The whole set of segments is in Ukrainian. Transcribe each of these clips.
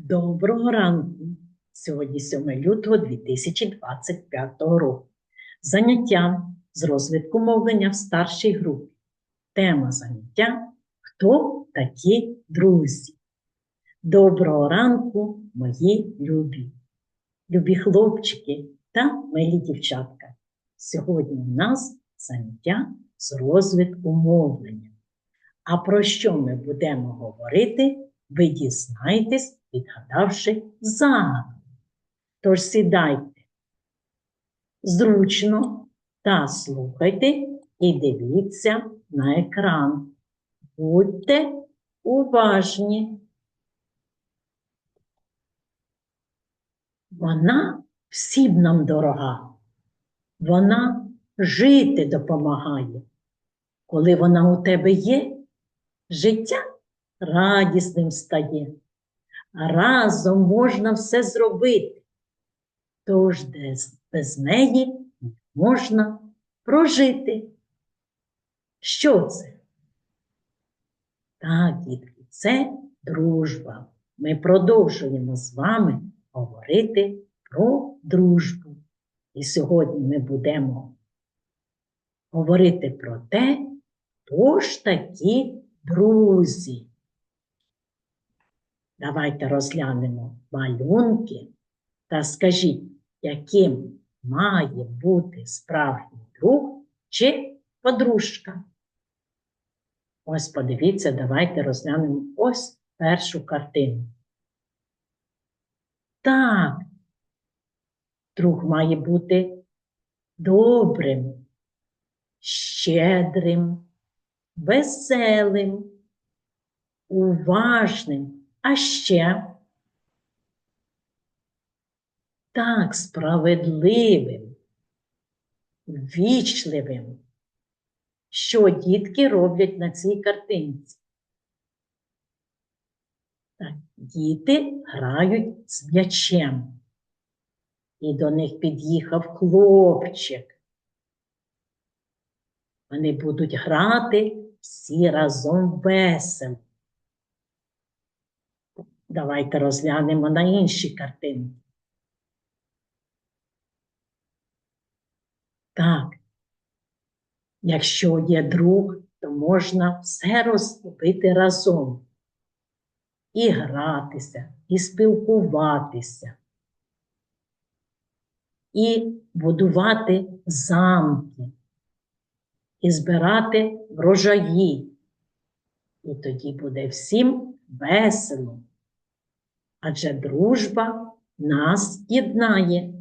Доброго ранку! Сьогодні 7 лютого 2025 року. Заняття з розвитку мовлення в старшій групі. Тема заняття Хто такі друзі? Доброго ранку, мої любі, любі хлопчики та милі дівчатка. Сьогодні у нас заняття з розвитку мовлення. А про що ми будемо говорити? ви дізнаєтесь, відгадавши загадку. Тож сідайте зручно та слухайте і дивіться на екран. Будьте уважні. Вона всім нам дорога. Вона жити допомагає. Коли вона у тебе є, життя радісним стає. Разом можна все зробити, тож без, неї можна прожити. Що це? Так, дітки, це дружба. Ми продовжуємо з вами говорити про дружбу. І сьогодні ми будемо говорити про те, хто ж такі друзі. Давайте розглянемо малюнки та скажіть, яким має бути справжній друг чи подружка. Ось подивіться, давайте розглянемо ось першу картину. Так, друг має бути добрим, щедрим, веселим, уважним. А ще так справедливим, вічливим, що дітки роблять на цій картинці. Так, Діти грають з м'ячем. І до них під'їхав хлопчик. Вони будуть грати всі разом весело. Давайте розглянемо на інші картинки. Так, якщо є друг, то можна все розробити разом. І гратися, і спілкуватися, і будувати замки, і збирати врожаї. І тоді буде всім весело адже дружба нас єднає.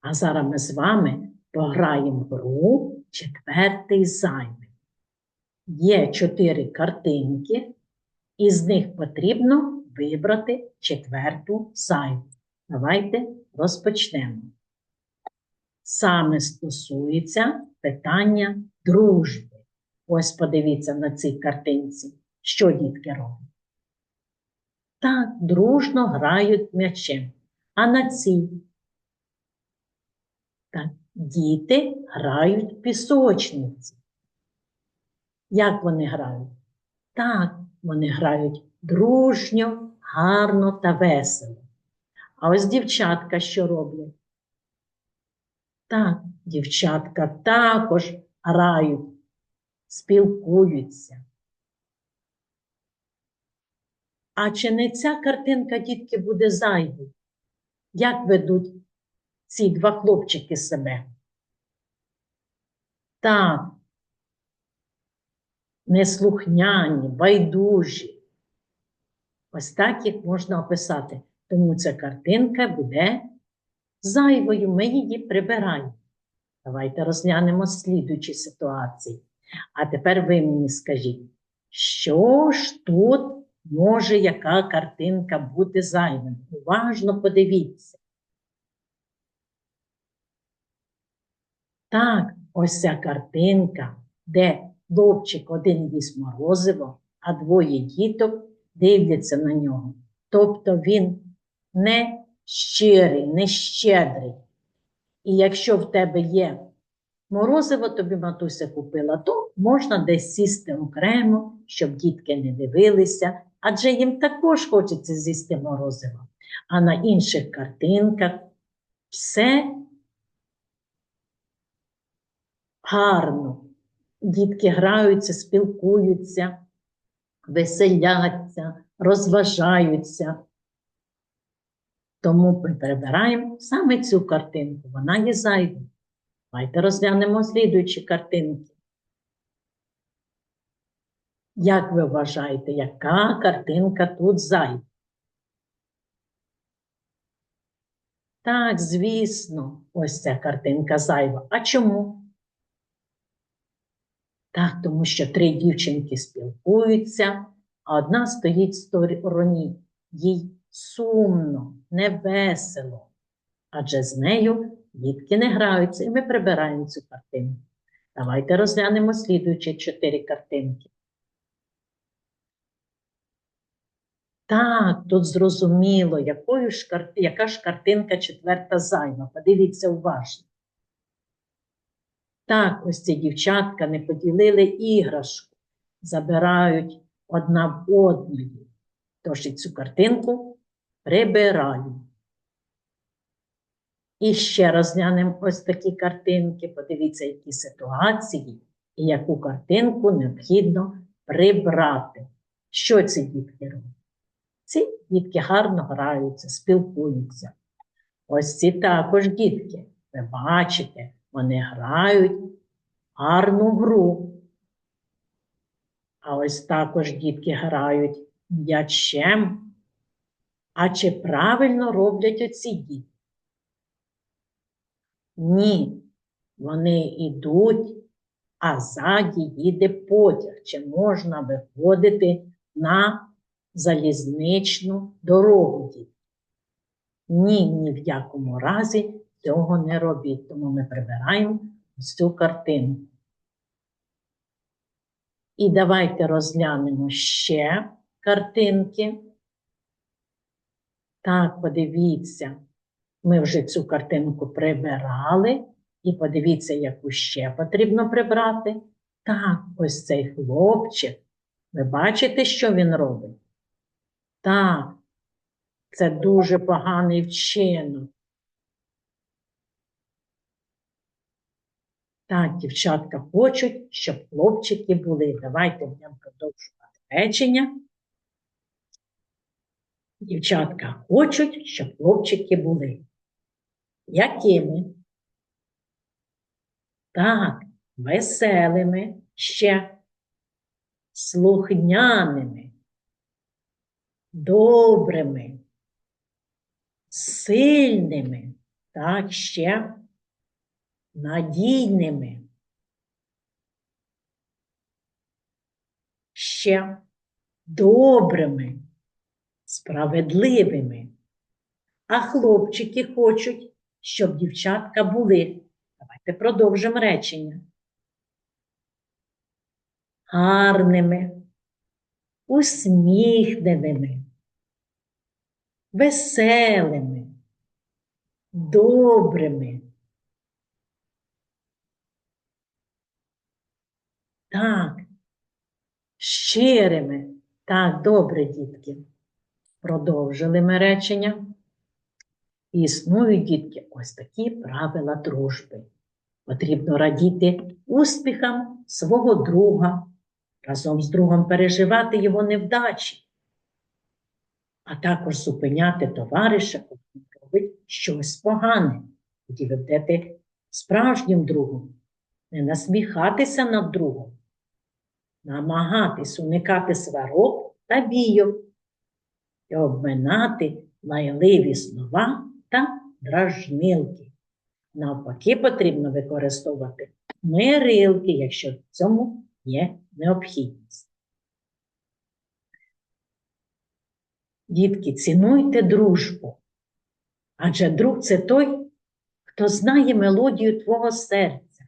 А зараз ми з вами пограємо гру четвертий зайвий. Є чотири картинки, і з них потрібно вибрати четверту зайву. Давайте розпочнемо. Саме стосується питання дружби. Ось подивіться на цій картинці. Що дітки роблять? Так, дружно грають м'ячем. А на цій? Так, діти грають в пісочниці. Як вони грають? Так, вони грають дружньо, гарно та весело. А ось дівчатка що роблять? Так, дівчатка також грають, спілкуються. А чи не ця картинка, дітки, буде зайвою? Як ведуть ці два хлопчики себе? Так, неслухняні, байдужі. Ось так їх можна описати. Тому ця картинка буде зайвою, ми її прибираємо. Давайте розглянемо слідучі ситуації. А тепер ви мені скажіть, що ж тут може яка картинка бути зайвим. Уважно подивіться. Так, ось ця картинка, де хлопчик один їсть морозиво, а двоє діток дивляться на нього. Тобто він не щирий, не щедрий. І якщо в тебе є морозиво тобі матуся купила, то можна десь сісти окремо, щоб дітки не дивилися, адже їм також хочеться з'їсти морозиво. А на інших картинках все гарно. Дітки граються, спілкуються, веселяться, розважаються. Тому ми перебираємо саме цю картинку. Вона є зайвою. Давайте розглянемо слідуючі картинки. Як ви вважаєте, яка картинка тут зайва? Так, звісно, ось ця картинка зайва. А чому? Так, тому що три дівчинки спілкуються, а одна стоїть в стороні. Їй сумно, невесело. Адже з нею дітки не граються, і ми прибираємо цю картинку. Давайте розглянемо слідуючі чотири картинки. Так, тут зрозуміло, якою ж кар... яка ж картинка четверта зайва. Подивіться уважно. Так, ось ці дівчатка не поділили іграшку, забирають одна в одної. Тож і цю картинку прибираю. І ще розглянемо ось такі картинки. Подивіться, які ситуації і яку картинку необхідно прибрати. Що ці дітки роблять? Ці дітки гарно граються, спілкуються. Ось ці також дітки. Ви бачите, вони грають гарну гру. А ось також дітки грають м'ячем. А чи правильно роблять оці діти? Ні, вони йдуть, а ззаді їде потяг. Чи можна виходити на залізничну дорогу? Ні, ні в якому разі цього не робіть, тому ми прибираємо цю картину. І давайте розглянемо ще картинки. Так, подивіться, ми вже цю картинку прибирали, і подивіться, яку ще потрібно прибрати. Так, ось цей хлопчик. Ви бачите, що він робить? Так, це дуже поганий вчинок. Так, дівчатка хочуть, щоб хлопчики були. Давайте будемо продовжувати речення. Дівчатка хочуть, щоб хлопчики були. Якими? Так, веселими, ще слухняними, добрими, сильними, так, ще надійними. Ще добрими, справедливими. А хлопчики хочуть, щоб дівчатка були. Давайте продовжимо речення. Гарними, усміхненими, веселими, добрими. Так, щирими. Так, добре, дітки. Продовжили ми речення. І існують, дітки, ось такі правила дружби. Потрібно радіти успіхам свого друга, разом з другом переживати його невдачі, а також зупиняти товариша, коли він робить щось погане. Тоді ви справжнім другом, не насміхатися над другом, намагатись уникати сварок та бійок і обминати лайливі слова та дражнилки. Навпаки, потрібно використовувати мирилки, якщо в цьому є необхідність. Дітки, цінуйте дружбу, адже друг це той, хто знає мелодію твого серця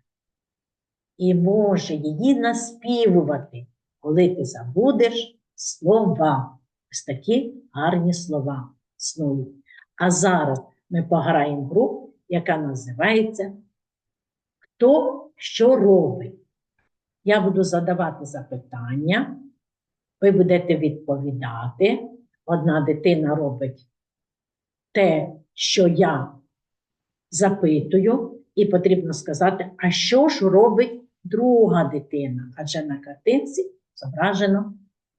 і може її наспівувати, коли ти забудеш слова. Ось такі гарні слова існують. А зараз ми пограємо гру, яка називається хто що робить. Я буду задавати запитання, ви будете відповідати. Одна дитина робить те, що я запитую, і потрібно сказати, а що ж робить друга дитина? Адже на картинці зображено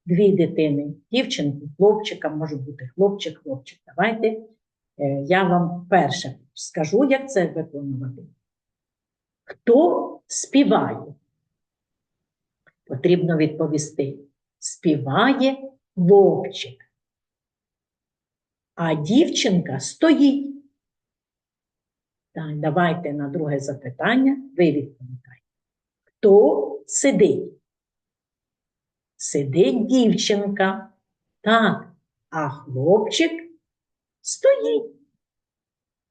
дві дитини: дівчинку, хлопчика, може бути хлопчик, хлопчик. Давайте е, я вам перше скажу, як це виконувати. Хто співає? Потрібно відповісти. Співає хлопчик. А дівчинка стоїть. Так, давайте на друге запитання ви відповідаєте. Хто сидить? Сидить дівчинка. Так, а хлопчик стоїть.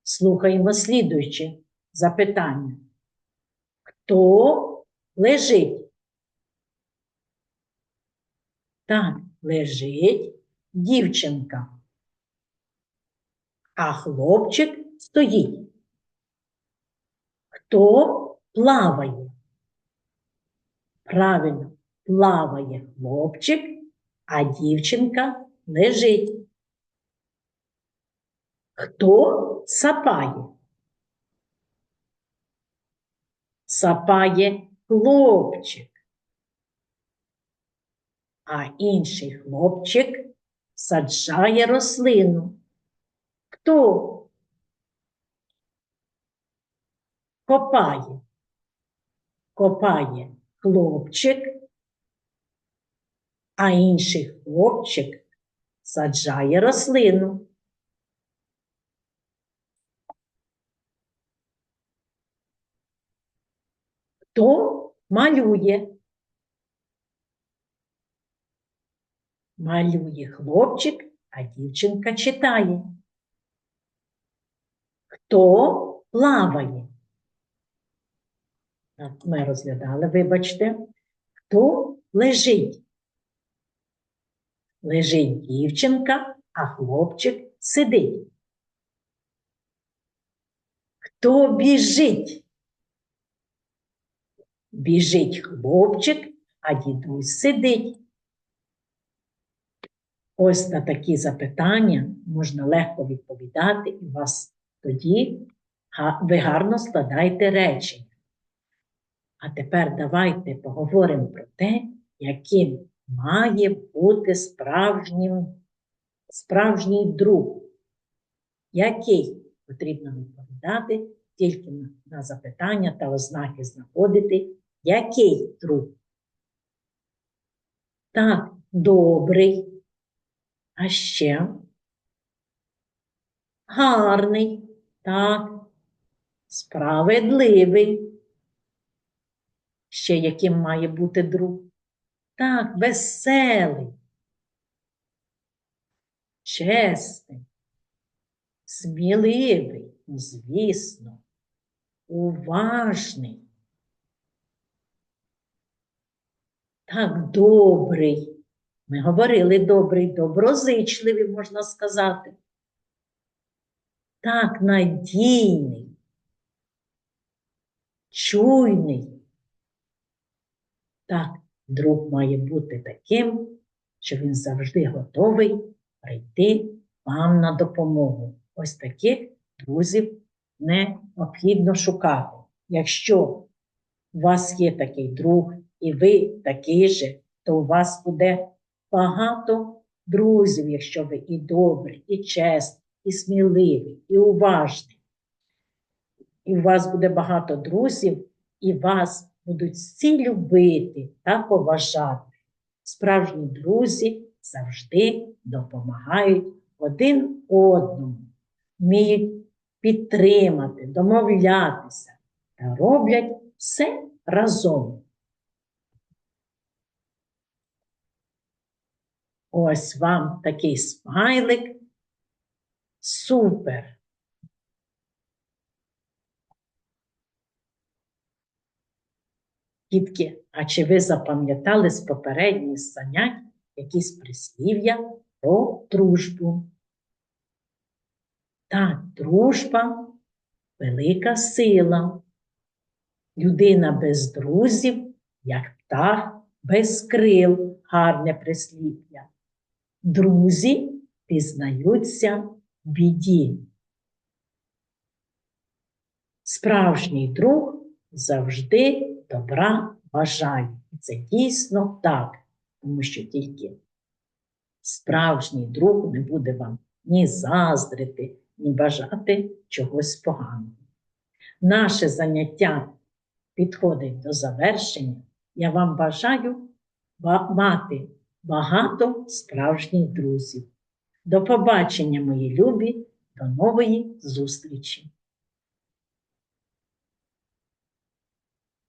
Слухаємо слідуюче запитання. Хто лежить? Так, лежить дівчинка. А хлопчик стоїть. Хто плаває? Правильно, плаває хлопчик, а дівчинка лежить. Хто сапає? Сапає хлопчик. А інший хлопчик саджає рослину. Хто копає? Копає хлопчик, а інший хлопчик саджає рослину. Хто малює? Малює хлопчик, а дівчинка читає. Хто плаває? Ми розглядали, вибачте. Хто лежить? Лежить дівчинка, а хлопчик сидить. Хто біжить? Біжить хлопчик, а дідусь сидить. Ось на такі запитання можна легко відповідати, і у вас тоді ви гарно складаєте речення. А тепер давайте поговоримо про те, яким має бути справжнім, справжній друг. Який потрібно відповідати тільки на, запитання та ознаки знаходити, який друг. Так, добрий. А ще гарний, так, справедливий. Ще яким має бути друг? Так, веселий, чесний, сміливий, звісно, уважний. Так, добрий. Ми говорили добрий, доброзичливий, можна сказати. Так, надійний, чуйний. Так, друг має бути таким, що він завжди готовий прийти вам на допомогу. Ось таких друзів необхідно шукати. Якщо у вас є такий друг, і ви такий же, то у вас буде багато друзів, якщо ви і добрі, і чесні, і сміливі, і уважні. І у вас буде багато друзів, і вас будуть всі любити та поважати. Справжні друзі завжди допомагають один одному, вміють підтримати, домовлятися та роблять все разом. Ось вам такий смайлик. Супер! Дітки, а чи ви запам'ятали з попередніх занять якісь прислів'я про дружбу? Так, дружба велика сила. Людина без друзів, як птах без крил, гарне прислів'я. Друзі пізнаються в біді. Справжній друг завжди добра бажає. І це дійсно так, тому що тільки справжній друг не буде вам ні заздрити, ні бажати чогось поганого. Наше заняття підходить до завершення. Я вам бажаю мати багато справжніх друзів. До побачення, мої любі, до нової зустрічі!